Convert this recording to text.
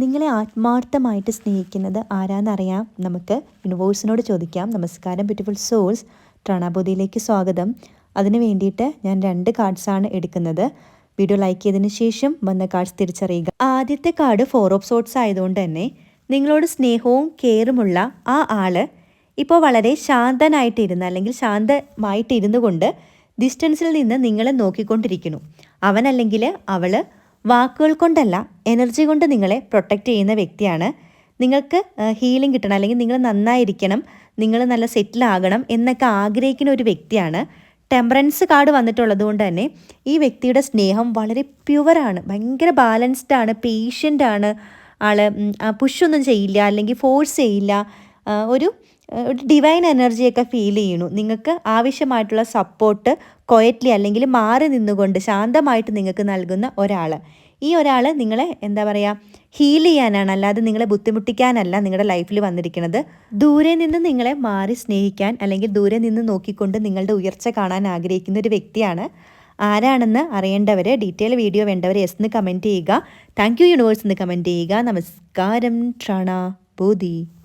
നിങ്ങളെ ആത്മാർത്ഥമായിട്ട് സ്നേഹിക്കുന്നത് ആരാന്നറിയാം. നമുക്ക് യൂണിവേഴ്സിനോട് ചോദിക്കാം. നമസ്കാരം ബ്യൂട്ടിഫുൾ സോൾസ് ട്രണാബോധിയിലേക്ക് സ്വാഗതം. അതിന് വേണ്ടിയിട്ട് ഞാൻ രണ്ട് കാർഡ്സാണ് എടുക്കുന്നത്. വീഡിയോ ലൈക്ക് ചെയ്തതിന് ശേഷം വന്ന കാർഡ്സ് തിരിച്ചറിയുക. ആദ്യത്തെ കാർഡ് ഫോർ ഓഫ് സോട്ട്സ് ആയതുകൊണ്ട് തന്നെ നിങ്ങളോട് സ്നേഹവും കെയറുമുള്ള ആ ആൾ ഇപ്പോൾ വളരെ ശാന്തനായിട്ടിരുന്ന് അല്ലെങ്കിൽ ശാന്തമായിട്ടിരുന്നു കൊണ്ട് ഡിസ്റ്റൻസിൽ നിന്ന് നിങ്ങളെ നോക്കിക്കൊണ്ടിരിക്കുന്നു. അവനല്ലെങ്കിൽ അവൾ വാക്കുകൾ കൊണ്ടല്ല എനർജി കൊണ്ട് നിങ്ങളെ പ്രൊട്ടക്റ്റ് ചെയ്യുന്ന വ്യക്തിയാണ്. നിങ്ങൾക്ക് ഹീലിംഗ് കിട്ടണം അല്ലെങ്കിൽ നിങ്ങൾ നന്നായിരിക്കണം നിങ്ങൾ നല്ല സെറ്റിൽ ആകണം എന്നൊക്കെ ആഗ്രഹിക്കുന്ന ഒരു വ്യക്തിയാണ്. ടെമ്പറൻസ് കാർഡ് വന്നിട്ടുള്ളത് കൊണ്ട് തന്നെ ഈ വ്യക്തിയുടെ സ്നേഹം വളരെ പ്യുവറാണ് ഭയങ്കര ബാലൻസ്ഡ് ആണ് പേഷ്യന്റ് ആണ്. ആൾ പുഷൊന്നും ചെയ്യില്ല അല്ലെങ്കിൽ ഫോഴ്സ് ചെയ്യില്ല. ഒരു ഡിവൈൻ എനർജിയൊക്കെ ഫീൽ ചെയ്യണു നിങ്ങൾക്ക് ആവശ്യമായിട്ടുള്ള സപ്പോർട്ട് കൊയറ്റ്ലി അല്ലെങ്കിൽ മാറി നിന്നുകൊണ്ട് ശാന്തമായിട്ട് നിങ്ങൾക്ക് നൽകുന്ന ഒരാൾ ഈ ഒരാൾ നിങ്ങളെ എന്താ പറയുക ഹീൽ ചെയ്യാനാണ് അല്ലാതെ നിങ്ങളെ ബുദ്ധിമുട്ടിക്കാനല്ല നിങ്ങളുടെ ലൈഫിൽ വന്നിരിക്കുന്നത്. ദൂരെ നിന്ന് നിങ്ങളെ മാറി സ്നേഹിക്കാൻ അല്ലെങ്കിൽ ദൂരെ നിന്ന് നോക്കിക്കൊണ്ട് നിങ്ങളുടെ ഉയർച്ച കാണാൻ ആഗ്രഹിക്കുന്ന ഒരു വ്യക്തിയാണ് ആരാണെന്ന് അറിയേണ്ടവർ ഡീറ്റെയിൽ വീഡിയോ വേണ്ടവർ എസ് എന്ന് കമന്റ് ചെയ്യുക. താങ്ക് യു യൂണിവേഴ്സ് എന്ന് കമന്റ് ചെയ്യുക. നമസ്കാരം ട്രണ ബോധി.